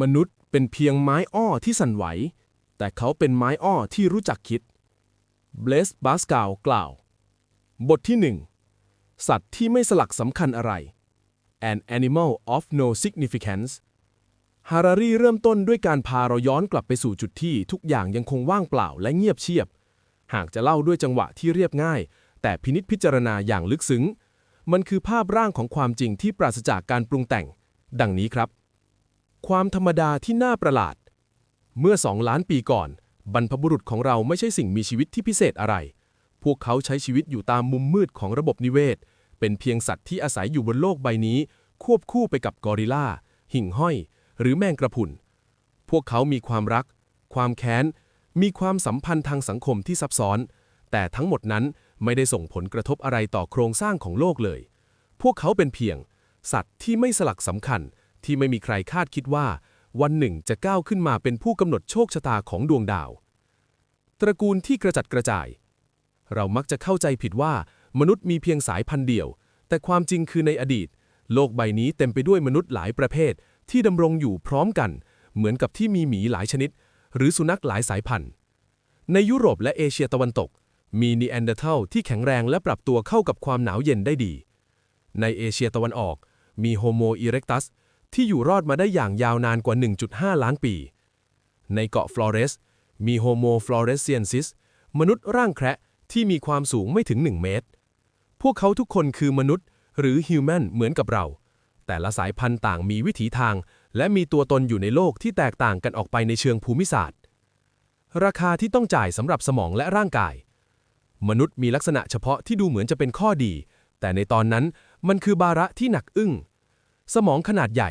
มนุษย์เป็นเพียงไม้อ้อที่สั่นไหว แต่เขาเป็นไม้อ้อที่รู้จักคิด เบลสบาสกาลกล่าว บทที่หนึ่งสัตว์ที่ไม่สลักสำคัญอะไร An animal of no significance ฮารารีเริ่มต้นด้วยการพาเราย้อนกลับไปสู่จุดที่ทุกอย่างยังคงว่างเปล่าและเงียบเชียบ หากจะเล่าด้วยจังหวะที่เรียบง่าย แต่พินิษพิจารณาอย่างลึกซึ้ง มันคือภาพร่างของความจริงที่ปราศจากการปรุงแต่ง ดังนี้ครับ ความธรรมดาที่น่าประหลาด เมื่อสองล้านปีก่อน บรรพบุรุษของเราไม่ใช่สิ่งมีชีวิตที่พิเศษอะไร พวกเขาใช้ชีวิตอยู่ตามมุมมืดของระบบนิเวศ เป็นเพียงสัตว์ที่อาศัยอยู่บนโลกใบนี้ ควบคู่ไปกับกอริลลาหิ่งห้อย หรือแมงกระพุน พวกเขามีความรัก ความแค้น มีความสัมพันธ์ทางสังคมที่ซับซ้อน แต่ทั้งหมดนั้นไม่ได้ส่งผลกระทบอะไรต่อโครงสร้างของโลกเลย พวกเขาเป็นเพียง สัตว์ที่ไม่สลักสำคัญ ที่ไม่มีใครคาดคิดว่า วันหนึ่งจะก้าวขึ้นมาเป็นผู้กำหนดโชคชะตาของดวงดาว ตระกูลที่กระจัดกระจาย เรามักจะเข้าใจผิดว่า มนุษย์มีเพียงสายพันธุ์เดียว แต่ความจริงคือในอดีต โลกใบนี้เต็มไปด้วยมนุษย์หลายประเภท ที่ดำรงอยู่พร้อมกัน เหมือนกับที่มีหมีหลายชนิด หรือสุนัขหลายสายพันธุ์ ในยุโรปและเอเชียตะวันตก มีนีแอนเดอร์เทลที่แข็งแรงและปรับตัวเข้ากับความหนาวเย็นได้ดี ในเอเชียตะวันออก มีโฮโมอีเร็กตัส ที่อยู่รอดมาได้อย่างยาวนานกว่า 1.5 ล้านปี ในเกาะฟลอเรส มีโฮโมฟลอเรสเซียนซิส มนุษย์ร่างแคระที่มีความสูงไม่ถึง 1 เมตร พวกเขาทุกคนคือมนุษย์ หรือฮิวแมนเหมือนกับเรา แต่ละสายพันธุ์ต่างมีวิถีทาง และมีตัวตนอยู่ในโลกที่แตกต่างกันออกไปในเชิงภูมิศาสตร์ ราคาที่ต้องจ่ายสำหรับสมองและร่างกาย มนุษย์มีลักษณะเฉพาะที่ดูเหมือนจะเป็นข้อดี แต่ในตอนนั้นมันคือบาระที่หนักอึ้ง สมองขนาดใหญ่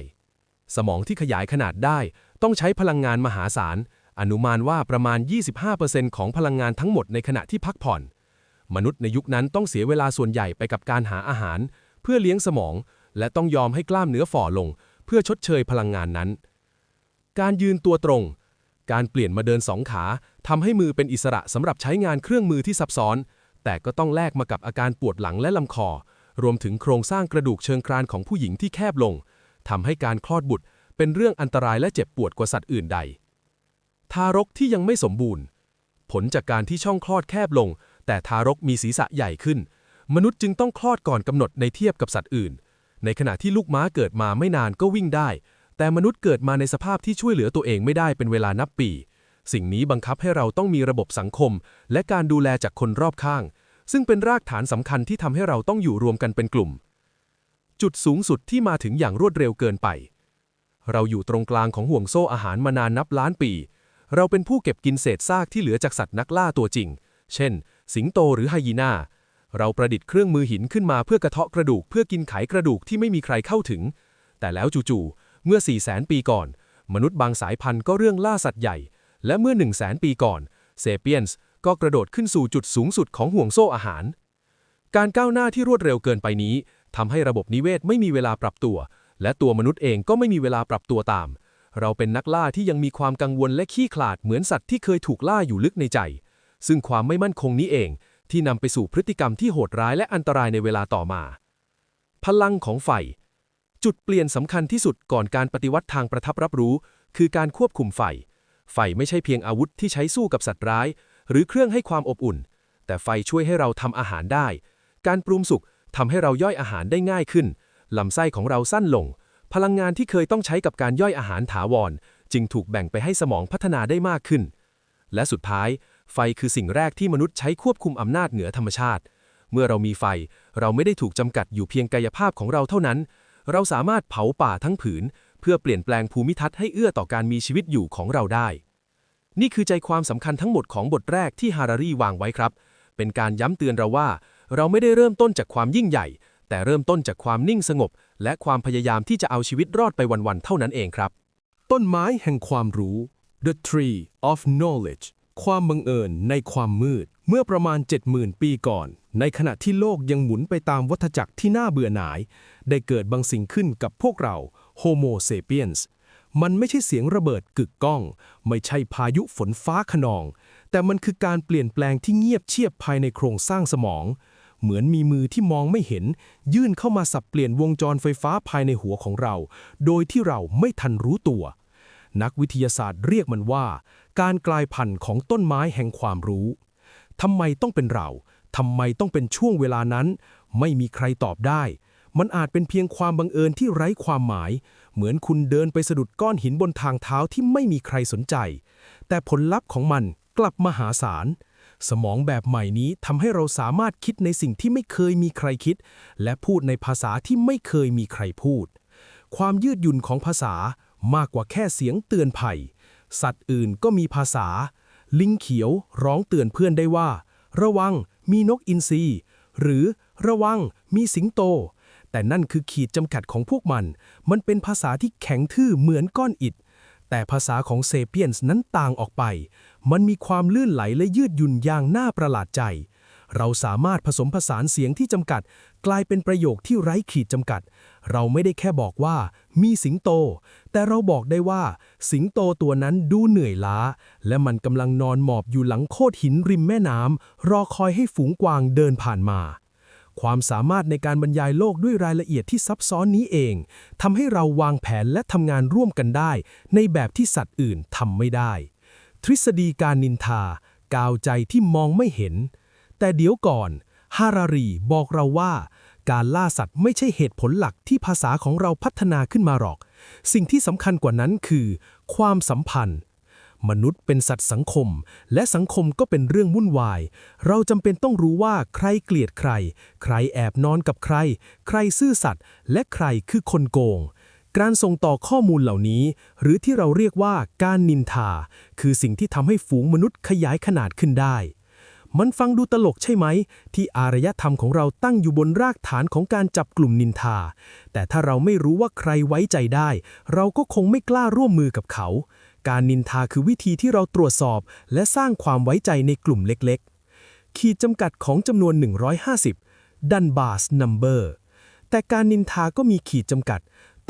สมองที่ขยายขนาดได้ ต้องใช้พลังงานมหาศาล อนุมานว่าประมาณ 25%ของพลังงานทั้งหมดในขณะที่พักผ่อน มนุษย์ในยุคนั้นต้องเสียเวลาส่วนใหญ่ไปกับการหาอาหาร เพื่อเลี้ยงสมอง และต้องยอมให้กล้ามเนื้อฝ่อลง เพื่อชดเชยพลังงานนั้น การยืนตัวตรง การเปลี่ยนมาเดินสองขาทำให้มือเป็นอิสระสำหรับใช้งานเครื่องมือที่ซับซ้อน แต่ก็ต้องแลกมากับอาการปวดหลังและลำคอ รวมถึงโครงสร้างกระดูกเชิงกรานของผู้หญิงที่แคบลง ทำให้การคลอดบุตรเป็นเรื่องอันตรายและเจ็บปวดกว่าสัตว์อื่นใด ทารกที่ยังไม่สมบูรณ์ ผลจากการที่ช่องคลอดแคบลง แต่ทารกมีศีรษะใหญ่ขึ้น มนุษย์จึงต้องคลอดก่อนกำหนดในเทียบกับสัตว์อื่น ในขณะที่ลูกม้าเกิดมาไม่นานก็วิ่งได้ แต่มนุษย์เกิดมาในสภาพที่ช่วยเหลือตัวเองไม่ได้เป็นเวลานับปี สิ่งนี้บังคับให้เราต้องมีระบบสังคม และการดูแลจากคนรอบข้าง ซึ่งเป็นรากฐานสำคัญที่ทำให้เราต้องอยู่รวมกันเป็นกลุ่ม จุดสูงสุดที่มาถึงอย่างรวดเร็วเกินไป เราอยู่ตรงกลางของห่วงโซ่อาหารมานานนับล้านปี เราเป็นผู้เก็บกินเศษซากที่เหลือจากสัตว์นักล่าตัวจริง เช่น สิงโตหรือไฮยีนาเราประดิษฐ์เครื่องมือหินขึ้นมาเพื่อกระเทาะกระดูกเพื่อกินไขกระดูกที่ไม่มีใครเข้าถึง แต่แล้วจู่ๆ เมื่อ 4 0 0แสนปีก่อน มนุษย์บางสายพันธุ์ก็เรื่องล่าสัตว์ใหญ่ และเมื่อ 1 0 0 0 0แสนปีก่อน เซเปียนส์ก็กระโดดขึ้นสู่จุดสูงสุดของห่วงโซ่อาหาร การก้าวหน้าที่รวดเร็วเกินไปนี้ ทำให้ระบบนิเวศไม่มีเวลาปรับตัว และตัวมนุษย์เองก็ไม่มีเวลาปรับตัวตาม เราเป็นนักล่าที่ยังมีความกังวลและขี้ขลาดเหมือนสัตว์ที่เคยถูกล่าอยู่ลึกในใจ ซึ่งความไม่มั่นคงนี้เอง ที่นำไปสู่พฤติกรรมที่โหดร้ายและอันตรายในเวลาต่อมา พลังของไฟ จุดเปลี่ยนสำคัญที่สุดก่อนการปฏิวัติทางประทับรับรู้ คือการควบคุมไฟ ไฟไม่ใช่เพียงอาวุธที่ใช้สู้กับสัตว์ร้าย หรือเครื่องให้ความอบอุ่น แต่ไฟช่วยให้เราทำอาหารได้ การปรุงสุก ทำให้เราย่อยอาหารได้ง่ายขึ้นลำไส้ของเราสั้นลง พลังงานที่เคยต้องใช้กับการย่อยอาหารถาวร จึงถูกแบ่งไปให้สมองพัฒนาได้มากขึ้น และสุดท้าย ไฟคือสิ่งแรกที่มนุษย์ใช้ควบคุมอำนาจเหนือธรรมชาติ เมื่อเรามีไฟ เราไม่ได้ถูกจำกัดอยู่เพียงกายภาพของเราเท่านั้น เราสามารถเผาป่าทั้งผืน เพื่อเปลี่ยนแปลงภูมิทัศน์ให้เอื้อต่อการมีชีวิตอยู่ของเราได้ นี่คือใจความสำคัญทั้งหมดของบทแรกที่ฮารารีวางไว้ครับ เป็นการย้ำเตือนเราว่า เราไม่ได้เริ่มต้นจากความยิ่งใหญ่ แต่เริ่มต้นจากความนิ่งสงบ และความพยายามที่จะเอาชีวิตรอดไปวันๆเท่านั้นเองครับ ต้นไม้แห่งความรู้ The Tree of Knowledge ความบังเอิญในความมืด เมื่อประมาณ 70,000 ปีก่อน ในขณะที่โลกยังหมุนไปตามวัฏจักรที่น่าเบื่อหน่าย ได้เกิดบางสิ่งขึ้นกับพวกเรา Homo sapiens มันไม่ใช่เสียงระเบิดกึกก้อง ไม่ใช่พายุฝนฟ้าขนอง แต่มันคือการเปลี่ยนแปลงที่เงียบเชียบภายในโครงสร้างสมอง เหมือนมีมือที่มองไม่เห็น ยื่นเข้ามาสับเปลี่ยนวงจรไฟฟ้าภายในหัวของเรา โดยที่เราไม่ทันรู้ตัว นักวิทยาศาสตร์เรียกมันว่า การกลายพันธุ์ของต้นไม้แห่งความรู้ทำไมต้องเป็นเราทำไมต้องเป็นช่วงเวลานั้น ไม่มีใครตอบได้ มันอาจเป็นเพียงความบังเอิญที่ไร้ความหมาย เหมือนคุณเดินไปสะดุดก้อนหินบนทางเท้าที่ไม่มีใครสนใจ แต่ผลลัพธ์ของมันกลับมหาศาล สมองแบบใหม่นี้ทำให้เราสามารถคิดในสิ่งที่ไม่เคยมีใครคิด และพูดในภาษาที่ไม่เคยมีใครพูด ความยืดหยุ่นของภาษามากกว่าแค่เสียงเตือนภัย สัตว์อื่นก็มีภาษา ลิงเขียวร้องเตือนเพื่อนได้ว่า ระวังมีนกอินทรีหรือระวังมีสิงโต แต่นั่นคือขีดจำกัดของพวกมัน มันเป็นภาษาที่แข็งทื่อเหมือนก้อนอิฐแต่ภาษาของเซเปียนส์นั้นต่างออกไป มันมีความลื่นไหลและยืดหยุ่นอย่างน่าประหลาดใจ เราสามารถผสมผสานเสียงที่จำกัด กลายเป็นประโยคที่ไร้ขีดจำกัด เราไม่ได้แค่บอกว่า มีสิงโต แต่เราบอกได้ว่า สิงโตตัวนั้นดูเหนื่อยล้า และมันกำลังนอนหมอบอยู่หลังโคดหินริมแม่น้ำรอคอยให้ฝูงกวางเดินผ่านมาความสามารถในการบรรยายโลกด้วยรายละเอียดที่ซับซ้อนนี้เองทำให้เราวางแผนและทำงานร่วมกันได้ ในแบบที่สัตว์อื่นทำไม่ได้ ทฤษฎีการนินทา กาวใจที่มองไม่เห็น แต่เดี๋ยวก่อน ฮารารีบอกเราว่า การล่าสัตว์ไม่ใช่เหตุผลหลักที่ภาษาของเราพัฒนาขึ้นมาหรอก สิ่งที่สำคัญกว่านั้นคือ ความสัมพันธ์ มนุษย์เป็นสัตว์สังคม และสังคมก็เป็นเรื่องวุ่นวาย เราจำเป็นต้องรู้ว่าใครเกลียดใคร ใครแอบนอนกับใคร ใครซื่อสัตย์และใครคือคนโกง การส่งต่อข้อมูลเหล่านี้ หรือที่เราเรียกว่าการนินทา คือสิ่งที่ทำให้ฝูงมนุษย์ขยายขนาดขึ้นได้ มันฟังดูตลกใช่ไหม ที่อารยธรรมของเราตั้งอยู่บนรากฐานของการจับกลุ่มนินทา แต่ถ้าเราไม่รู้ว่าใครไว้ใจได้ เราก็คงไม่กล้าร่วมมือกับเขา การนินทาคือวิธีที่เราตรวจสอบ และสร้างความไว้ใจในกลุ่มเล็กๆ ขีดจำกัดของจำนวน 150ดันบาสนัมเบอร์แต่การนินทาก็มีขีดจำกัด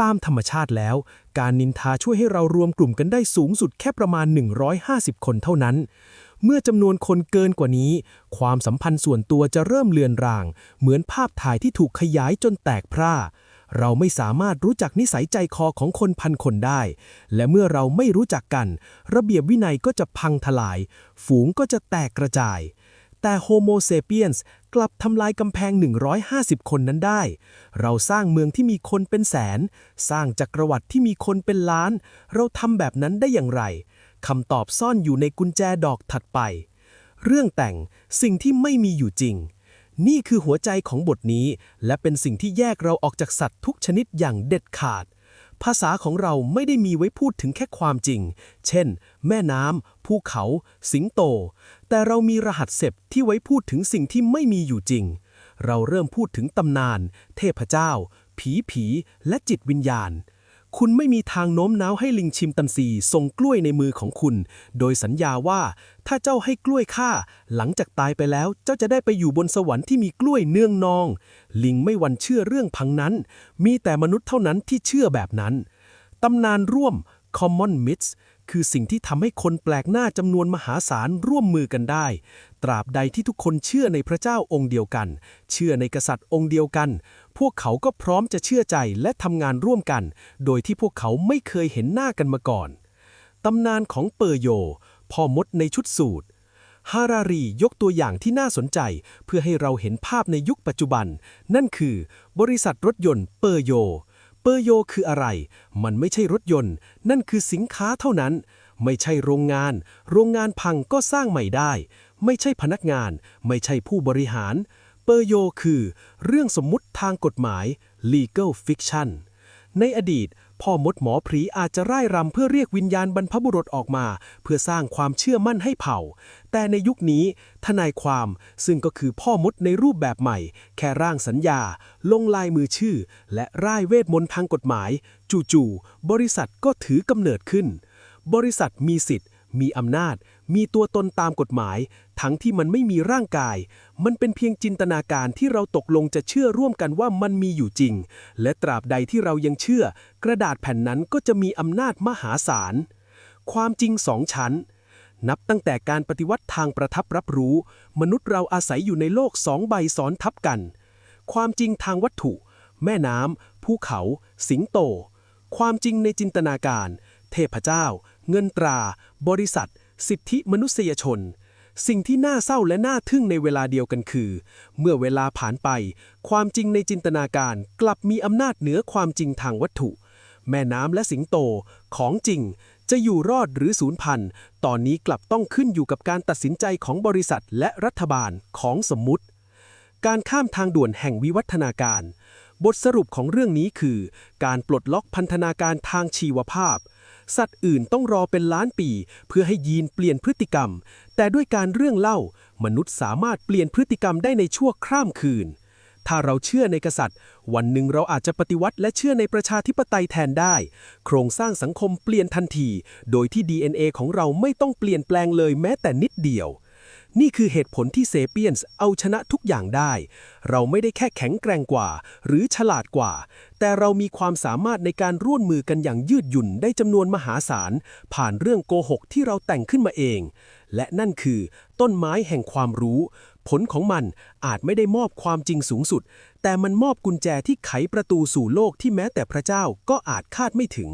ตามธรรมชาติแล้ว การนินทาช่วยให้เรารวมกลุ่มกันได้สูงสุดแค่ประมาณ 150 คนเท่านั้น เมื่อจำนวนคนเกินกว่านี้ ความสัมพันธ์ส่วนตัวจะเริ่มเลือนราง เหมือนภาพถ่ายที่ถูกขยายจนแตกพร่า เราไม่สามารถรู้จักนิสัยใจคอของคนพันคนได้ และเมื่อเราไม่รู้จักกัน ระเบียบวินัยก็จะพังทลาย ฝูงก็จะแตกกระจาย แต่โฮโมเซเปียนส์ กลับทำลายกำแพง 150 คนนั้นได้ เราสร้างเมืองที่มีคนเป็นแสน สร้างจักรวรรดิที่มีคนเป็นล้าน เราทำแบบนั้นได้อย่างไรคำตอบซ่อนอยู่ในกุญแจดอกถัดไป เรื่องแต่งสิ่งที่ไม่มีอยู่จริง นี่คือหัวใจของบทนี้ และเป็นสิ่งที่แยกเราออกจากสัตว์ทุกชนิดอย่างเด็ดขาด ภาษาของเราไม่ได้มีไว้พูดถึงแค่ความจริง เช่น แม่น้ำ ภูเขา สิงโต แต่เรามีรหัสเสพที่ไว้พูดถึงสิ่งที่ไม่มีอยู่จริง เราเริ่มพูดถึงตำนาน เทพเจ้า ผีผี และจิตวิญญาณ คุณไม่มีทางโน้มน้าวให้ลิงชิมตันซีส่งกล้วยในมือของคุณ โดยสัญญาว่าถ้าเจ้าให้กล้วยข้าหลังจากตายไปแล้วเจ้าจะได้ไปอยู่บนสวรรค์ที่มีกล้วยเนื่องนอง ลิงไม่หวันเชื่อเรื่องพังนั้น มีแต่มนุษย์เท่านั้นที่เชื่อแบบนั้น ตำนานร่วม Common Myths คือสิ่งที่ทำให้คนแปลกหน้าจำนวนมหาศาลร่วมมือกันได้ ตราบใดที่ทุกคนเชื่อในพระเจ้าองค์เดียวกัน เชื่อในกษัตริย์องค์เดียวกัน พวกเขาก็พร้อมจะเชื่อใจและทำงานร่วมกัน โดยที่พวกเขาไม่เคยเห็นหน้ากันมาก่อน ตำนานของเปอร์โย พ่อมดในชุดสูทฮารารียกตัวอย่างที่น่าสนใจ เพื่อให้เราเห็นภาพในยุคปัจจุบัน นั่นคือ บริษัทรถยนต์เปอร์โย เปอร์โยคืออะไร มันไม่ใช่รถยนต์ นั่นคือสินค้าเท่านั้น ไม่ใช่โรงงาน โรงงานพังก็สร้างใหม่ได้ ไม่ใช่พนักงาน ไม่ใช่ผู้บริหาร เปอร์โยคือ เรื่องสมมุติทางกฎหมาย legal fiction ในอดีต พ่อมดหมอผีอาจจะร่ายรำเพื่อเรียกวิญญาณบรรพบุรุษออกมา เพื่อสร้างความเชื่อมั่นให้เผ่า แต่ในยุคนี้ทนายความซึ่งก็คือพ่อมดในรูปแบบใหม่ แค่ร่างสัญญา ลงลายมือชื่อ และร่ายเวทมนต์ทางกฎหมาย จู่ๆบริษัทก็ถือกำเนิดขึ้น บริษัทมีสิทธิ์ มีอำนาจ มีตัวตนตามกฎหมาย ทั้งที่มันไม่มีร่างกาย มันเป็นเพียงจินตนาการที่เราตกลงจะเชื่อร่วมกันว่ามันมีอยู่จริง และตราบใดที่เรายังเชื่อ กระดาษแผ่นนั้นก็จะมีอำนาจมหาศาล ความจริงสองชั้น นับตั้งแต่การปฏิวัติทางประทับรับรู้ มนุษย์เราอาศัยอยู่ในโลกสองใบซ้อนทับกัน ความจริงทางวัตถุ แม่น้ำภูเขา สิงโต ความจริงในจินตนาการ เทพเจ้า เงินตรา บริษัท สิทธิมนุษยชน สิ่งที่น่าเศร้าและน่าทึ่งในเวลาเดียวกันคือ เมื่อเวลาผ่านไป ความจริงในจินตนาการกลับมีอำนาจเหนือความจริงทางวัตถุ แม่น้ำและสิงโต ของจริง จะอยู่รอดหรือสูญพันธุ์ ตอนนี้กลับต้องขึ้นอยู่กับการตัดสินใจของบริษัทและรัฐบาลของสมมุติ การข้ามทางด่วนแห่งวิวัฒนาการบทสรุปของเรื่องนี้คือ การปลดล็อกพันธนาการทางชีวภาพ สัตว์อื่นต้องรอเป็นล้านปี เพื่อให้ยีนเปลี่ยนพฤติกรรม แต่ด้วยการเรื่องเล่า มนุษย์สามารถเปลี่ยนพฤติกรรมได้ในชั่วคร่ามคืน ถ้าเราเชื่อในกษัตริย์ วันหนึ่งเราอาจจะปฏิวัติและเชื่อในประชาธิปไตยแทนได้ โครงสร้างสังคมเปลี่ยนทันที โดยที่ DNA ของเราไม่ต้องเปลี่ยนแปลงเลยแม้แต่นิดเดียว นี่คือเหตุผลที่เซเปียนส์เอาชนะทุกอย่างได้ เราไม่ได้แค่แข็งแกร่งกว่า หรือฉลาดกว่า แต่เรามีความสามารถในการร่วมมือกันอย่างยืดหยุ่นได้จำนวนมหาศาล ผ่านเรื่องโกหกที่เราแต่งขึ้นมาเอง และนั่นคือ ต้นไม้แห่งความรู้ ผลของมันอาจไม่ได้มอบความจริงสูงสุด แต่มันมอบกุญแจที่ไขประตูสู่โลกที่แม้แต่พระเจ้าก็อาจคาดไม่ถึง